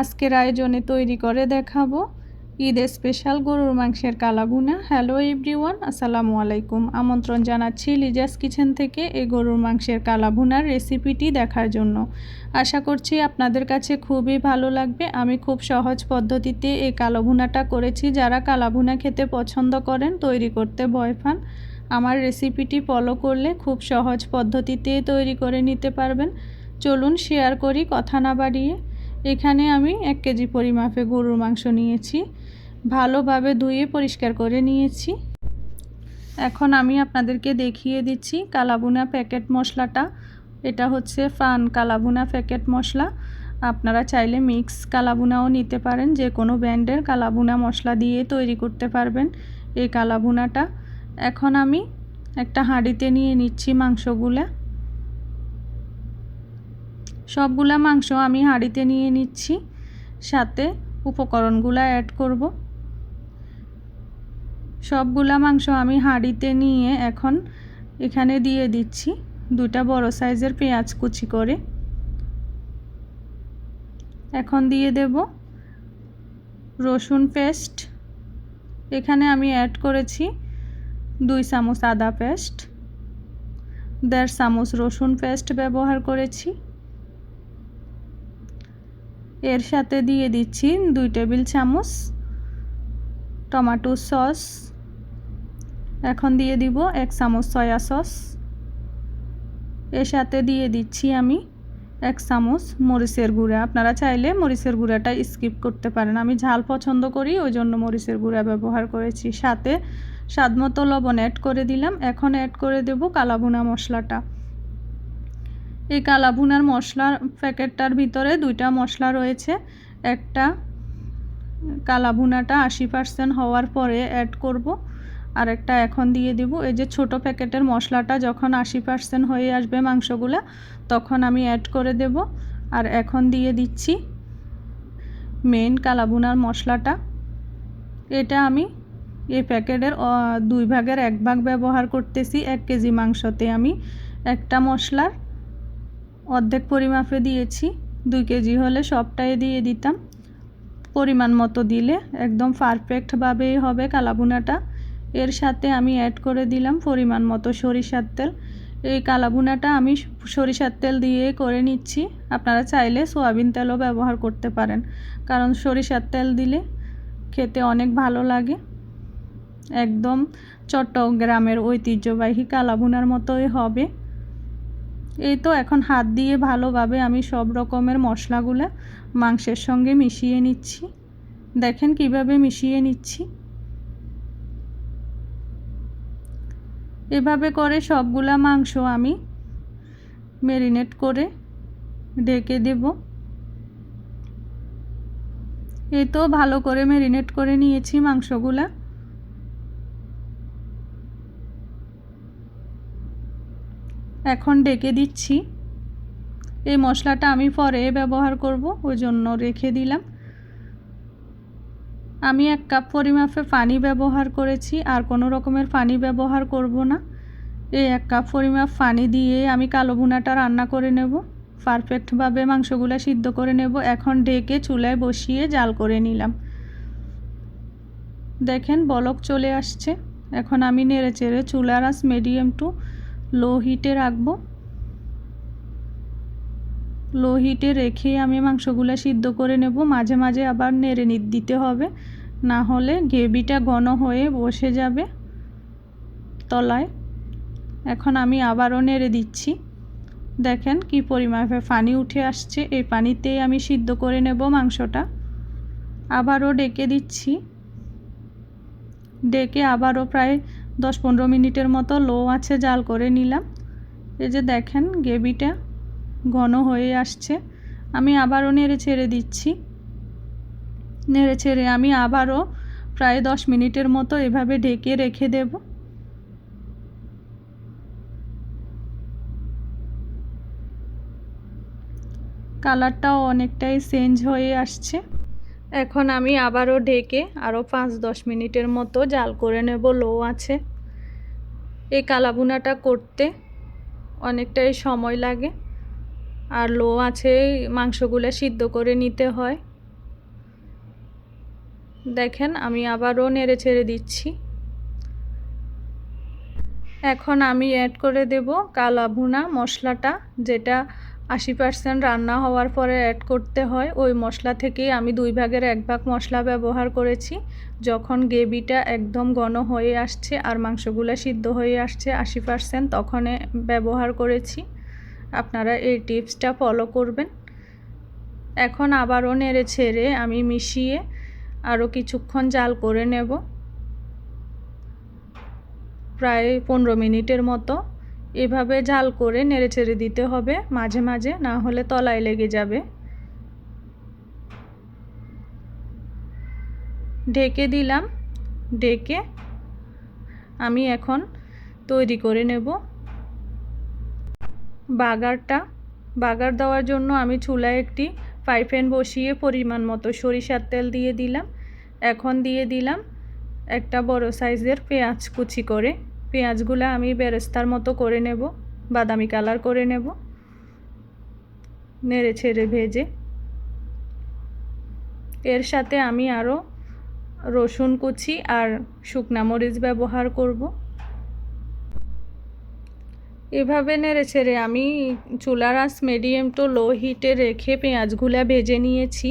আজকের আয়োজনে তৈরি করে দেখাবো ঈদের স্পেশাল গরুর মাংসের কালাগুনা। হ্যালো এভরিওয়ান, আসসালামু আলাইকুম। আমন্ত্রণ জানাচ্ছি লিজাস কিচেন থেকে এই গরুর মাংসের কালাভুনার রেসিপিটি দেখার জন্য। আশা করছি আপনাদের কাছে খুবই ভালো লাগবে। আমি খুব সহজ পদ্ধতিতে এই কালাভুনাটা করেছি। যারা কালাভুনা খেতে পছন্দ করেন, তৈরি করতে ভয় পান, আমার রেসিপিটি ফলো করলে খুব সহজ পদ্ধতিতে তৈরি করে নিতে পারবেন। চলুন শেয়ার করি, কথা না বাড়িয়ে। এখানে আমি এক কেজি পরিমাপে গরুর মাংস নিয়েছি। ভালোভাবে ধুয়ে পরিষ্কার করে নিয়েছি। এখন আমি আপনাদেরকে দেখিয়ে দিচ্ছি কালাবুনা প্যাকেট মশলাটা। এটা হচ্ছে ফান কালাবুনা প্যাকেট মশলা। আপনারা চাইলে মিক্স কালাবুনাও নিতে পারেন। যে কোনো ব্র্যান্ডের কালাবুনা মশলা দিয়ে তৈরি করতে পারবেন এই কালাবুনাটা। এখন আমি একটা হাঁড়িতে নিয়ে নিচ্ছি মাংসগুলা। সবগুলা মাংস আমি হাঁড়িতে নিয়ে নিচ্ছি। সাথে উপকরণগুলো অ্যাড করব। সবগুলা মাংস আমি হাঁড়িতে নিয়ে এখন এখানে দিয়ে দিচ্ছি দুটা বড় সাইজের পেঁয়াজ কুচি করে। এখন দিয়ে দেব রসুন পেস্ট। এখানে আমি অ্যাড করেছি দুই চামচ আদা পেস্ট, দেড় চামচ রসুন পেস্ট ব্যবহার করেছি। এর সাথে দিয়ে দিচ্ছি দুই টেবিল চামচ টমাটো সস। এখন দিয়ে দিব এক চামচ সয়া সস। এর সাথে দিয়ে দিচ্ছি আমি এক চামচ মরিচের গুঁড়া। আপনারা চাইলে মরিচের গুঁড়াটা স্কিপ করতে পারেন। আমি ঝাল পছন্দ করি, ওই জন্য মরিচের গুঁড়া ব্যবহার করেছি। সাথে স্বাদ মতো লবণ অ্যাড করে দিলাম। এখন অ্যাড করে দেব কালাভুনা মশলাটা। এই কালাভুনার মশলার প্যাকেটটার ভিতরে দুইটা মশলা রয়েছে। একটা কালাভুনাটা আশি পার্সেন্ট হওয়ার পরে অ্যাড করব। আর একটা এখন দিয়ে দিব। এই যে ছোট প্যাকেটের মশলাটা যখন আশি পার্সেন্ট হয়ে আসবে মাংসগুলো, তখন আমি অ্যাড করে দেব। আর এখন দিয়ে দিচ্ছি মেন কালাভুনার মশলাটা। এটা আমি এই প্যাকেটের দুই ভাগের এক ভাগ ব্যবহার করতেছি। এক কেজি মাংসতে আমি একটা মশলার অর্ধেক পরিমাপে দিয়েছি। দুই কেজি হলে সবটাই দিয়ে দিতাম। পরিমাণ মতো দিলে একদম পারফেক্টভাবেই হবে কালাবুনাটা এর সাথে আমি অ্যাড করে দিলাম পরিমাণ মতো সরিষার তেল। এই কালাবুনাটা আমি সরিষার তেল দিয়ে করে নিচ্ছি। আপনারা চাইলে সোয়াবিন তেলও ব্যবহার করতে পারেন। কারণ সরিষার তেল দিলে খেতে অনেক ভালো লাগে। একদম চট্টগ্রামের ঐতিহ্যবাহী কালাবুনার মতোই হবে। এই তো এখন হাত দিয়ে ভালোভাবে আমি সব রকমের মশলাগুলো মাংসের সঙ্গে মিশিয়ে নিচ্ছি। দেখেন কীভাবে মিশিয়ে নিচ্ছি। এভাবে করে সবগুলা মাংস আমি ম্যারিনেট করে ডেকে দেব। এই তো ভালো করে ম্যারিনেট করে নিয়েছি মাংসগুলা। এখন ডেকে দিচ্ছি। এই মশলাটা আমি পরে ব্যবহার করব, ওই জন্য রেখে দিলাম। আমি এক কাপ পরিমাপে পানি ব্যবহার করেছি, আর কোনো রকমের পানি ব্যবহার করব না। এই এক কাপ পরিমাপ পানি দিয়ে আমি কালো ভুনাটা রান্না করে নেব। পারফেক্টভাবে মাংসগুলো সিদ্ধ করে নেব। এখন ডেকে চুলায় বসিয়ে জাল করে নিলাম। দেখেন বলক চলে আসছে। এখন আমি নেড়ে চেড়ে চুলার আস মিডিয়াম টু লো হিটে রাখব। লো হিটে রেখে আমি মাংসগুলো সিদ্ধ করে নেব। মাঝে মাঝে আবার নেড়ে দিতে হবে। না হলে গ্রেভিটা ঘন হয়ে বসে যাবে তলায়। এখন আমি আবারও নেড়ে দিচ্ছি। দেখেন কি পরিমাপে পানি উঠে আসছে। এই পানিতেই আমি সিদ্ধ করে নেব মাংসটা। আবারও ডেকে দিচ্ছি। ডেকে আবারও প্রায় দশ পনেরো মিনিটের মতো লো আছে জাল করে নিলাম। এই যে দেখেন গ্রেভিটা ঘন হয়ে আসছে। আমি আবারও নেড়ে ছেড়ে দিচ্ছি। নেড়ে ছেড়ে আমি আবারও প্রায় দশ মিনিটের মতো এভাবে ঢেকে রেখে দেব। কালারটাও অনেকটাই চেঞ্জ হয়ে আসছে। এখন আমি আবারও ঢেকে আরও পাঁচ দশ মিনিটের মতো জাল করে নেব, লো আছে। এই কালাবুনাটা করতে অনেকটাই সময় লাগে আর লো আছে মাংসগুলো সিদ্ধ করে নিতে হয়। দেখেন আমি আবারও নেড়ে ছেড়ে দিচ্ছি। এখন আমি অ্যাড করে দেব কালা ভুনা মশলাটা, যেটা আশি পার্সেন্ট রান্না হওয়ার পরে অ্যাড করতে হয়। ওই মশলা থেকেই আমি দুই ভাগের এক ভাগ মশলা ব্যবহার করেছি। যখন গ্রেভিটা একদম ঘন হয়ে আসছে আর মাংসগুলো সিদ্ধ হয়ে আসছে আশি পার্সেন্ট তখন ব্যবহার করেছি। আপনারা এই টিপসটা ফলো করবেন। এখন আবারও নেড়ে ছেড়ে আমি মিশিয়ে আরও কিছুক্ষণ জাল করে নেব। প্রায় পনেরো মিনিটের মতো। এভাবে জাল করে নেড়ে ছেড়ে দিতে হবে মাঝে মাঝে, না হলে তলায় লেগে যাবে। ঢেকে দিলাম। ডেকে আমি এখন তৈরি করে নেব। বাগারটা, বাগার দেওয়ার জন্য আমি চুলায় একটি ফ্রাই প্যান বসিয়ে পরিমাণ মতো সরিষার তেল দিয়ে দিলাম। এখন দিয়ে দিলাম একটা বড় সাইজের পেঁয়াজ কুচি করে। পেঁয়াজগুলো আমি বেরেস্তার মতো করে নেব, বাদামি কালার করে নেব, নেড়ে ছেড়ে ভেজে। এর সাথে আমি আরও রসুন কুচি আর শুকনা মরিচ ব্যবহার করব। এভাবে নেড়ে ছেড়ে আমি চুলার আস মিডিয়াম টু লো হিটে রেখে পেঁয়াজগুলা ভেজে নিয়েছি।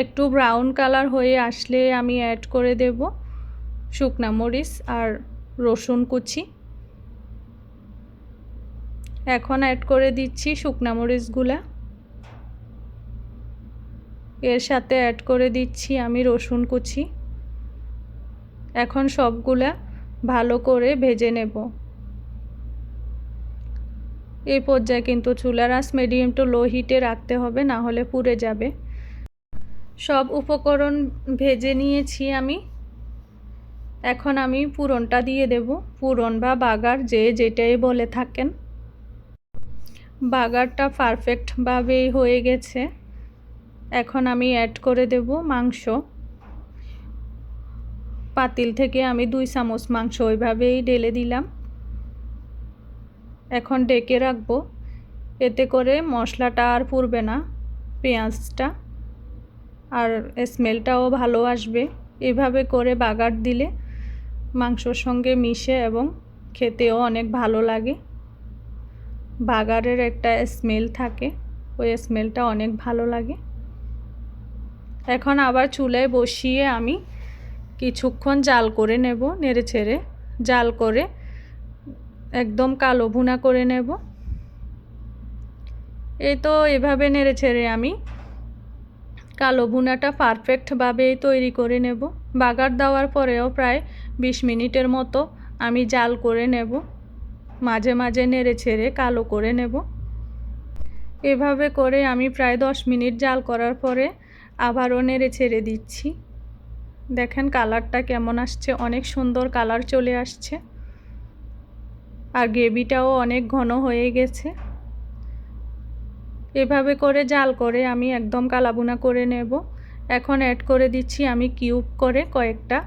একটু ব্রাউন কালার হয়ে আসলে আমি অ্যাড করে দেব। শুকনা মরিচ আর রসুন কুচি। এখন অ্যাড করে দিচ্ছি শুকনা মরিচগুলা। এর সাথে অ্যাড করে দিচ্ছি আমি রসুন কুচি। এখন সবগুলা ভালো করে ভেজে নেব। এই পর্যায়ে কিন্তু চুলার আঁচ মিডিয়াম টু লো হিটে রাখতে হবে, না হলে পুড়ে যাবে। সব উপকরণ ভেজে নিয়েছি আমি। এখন আমি পুরনটা দিয়ে দেব। পুরন বা বাগার যে যেটাই বলে থাকেন। বাগারটা পারফেক্টভাবেই হয়ে গেছে। এখন আমি অ্যাড করে দেব মাংস। পাতিল থেকে আমি দুই চামচ মাংস ওইভাবেই ঢেলে দিলাম। এখন ডেকে রাখব। এতে করে মশলাটা আর পুড়বে না, পেঁয়াজটা। আর স্মেলটাও ভালো আসবে। এভাবে করে বাগার দিলে মাংসর সঙ্গে মিশে এবং খেতেও অনেক ভালো লাগে। বাগারের একটা স্মেল থাকে, ওই স্মেলটা অনেক ভালো লাগে। এখন আবার চুলায় বসিয়ে আমি কিছুক্ষণ জাল করে নেব, নেড়ে ছেড়ে জাল করে একদম কালো ভুনা করে নেব। এই তো এভাবে নেড়ে ছেড়ে আমি কালো ভুনাটা পারফেক্টভাবে তৈরি করে নেব। বাগার দেওয়ার পরেও প্রায় বিশ মিনিটের মতো আমি জাল করে নেব। মাঝে মাঝে নেড়ে ছেড়ে কালো করে নেব। এভাবে করে আমি প্রায় দশ মিনিট জাল করার পরে আবারও নেড়ে ছেড়ে দিচ্ছি। দেখেন কালারটা কেমন আসছে, অনেক সুন্দর কালার চলে আসছে। আর গ্রেভিটাও অনেক ঘন হয়ে গেছে। এভাবে করে জাল করে আমি একদম কালাবুনা করে নেব। এখন অ্যাড করে দিচ্ছি আমি কিউব করে কয়েকটা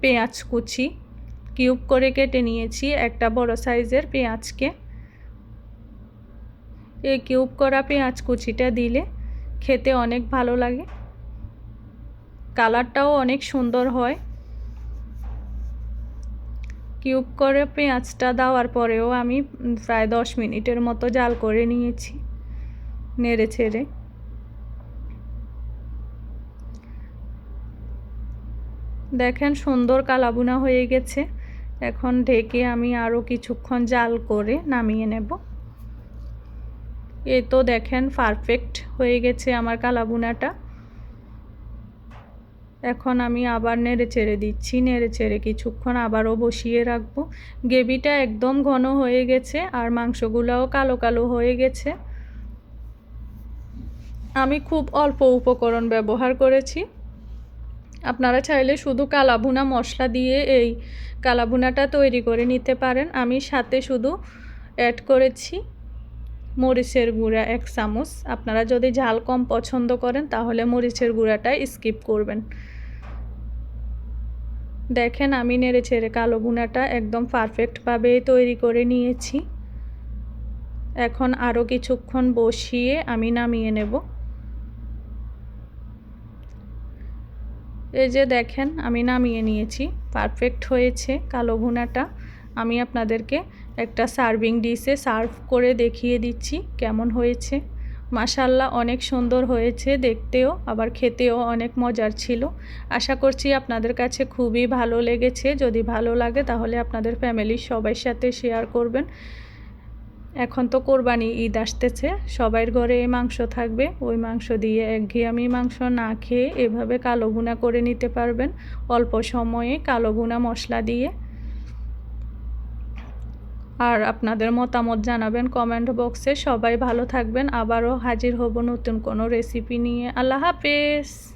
পেঁয়াজ কুচি। কিউব করে কেটে নিয়েছি একটা বড় সাইজের পেঁয়াজকে। এই কিউব করা পেঁয়াজ কুচিটা দিলে খেতে অনেক ভালো লাগে। কালারটাও অনেক সুন্দর হয়। কিউব করে পেঁয়াজটা দেওয়ার পরেও আমি প্রায় দশ মিনিটের মতো জাল করে নিয়েছি নেড়ে ছেড়ে দেখেন সুন্দর কালাবুনা হয়ে গেছে। এখন ঢেকে আমি আরও কিছুক্ষণ জাল করে নামিয়ে নেব। এই তো দেখেন পারফেক্ট হয়ে গেছে আমার কালাবুনাটা। এখন আমি আবার নেড়ে চেড়ে দিচ্ছি, নেড়ে চেড়ে কিছুক্ষণ আবারও বসিয়ে রাখব। গ্রেভিটা একদম ঘন হয়ে গেছে আর মাংসগুলোও কালো কালো হয়ে গেছে। আমি খুব অল্প উপকরণ ব্যবহার করেছি। আপনারা চাইলে শুধু কালাভুনা মশলা দিয়ে এই কালাভুনাটা তৈরি করে নিতে পারেন। আমি সাথে শুধু অ্যাড করেছি মরিচের গুঁড়া এক চামচ। আপনারা যদি ঝাল কম পছন্দ করেন, তাহলে মরিচের গুঁড়াটা স্কিপ করবেন। দেখেন, আমি নেড়ে ছেড়ে কালো বুনাটা একদম পারফেক্টভাবে তৈরি করে নিয়েছি। এখন আরও কিছুক্ষণ বসিয়ে আমি নামিয়ে নেব। এই যে দেখেন, আমি নামিয়ে নিয়েছি। পারফেক্ট হয়েছে কালো ভুনাটা। আমি আপনাদেরকে একটা সার্ভিং ডিশে সার্ভ করে দেখিয়ে দিচ্ছি কেমন হয়েছে। মাশাল্লাহ অনেক সুন্দর হয়েছে দেখতেও, আবার খেতেও অনেক মজার ছিল। আশা করছি আপনাদের কাছে খুবই ভালো লেগেছে। যদি ভালো লাগে তাহলে আপনাদের ফ্যামিলির সবার সাথে শেয়ার করবেন। এখন তো কোরবানি ঈদ আসতেছে সবার ঘরে এই মাংস থাকবে, ওই মাংস দিয়ে একঘেয়ামি মাংস না খেয়ে এভাবে কালো ভুনা করে নিতে পারবেন, অল্প সময়ে কালো ভুনা মশলা দিয়ে। আর আপনাদের মতামত জানাবেন কমেন্ট বক্সে, সবাই ভালো থাকবেন, আবারও হাজির হব নতুন কোনো রেসিপি নিয়ে, আল্লাহ হাফেজ।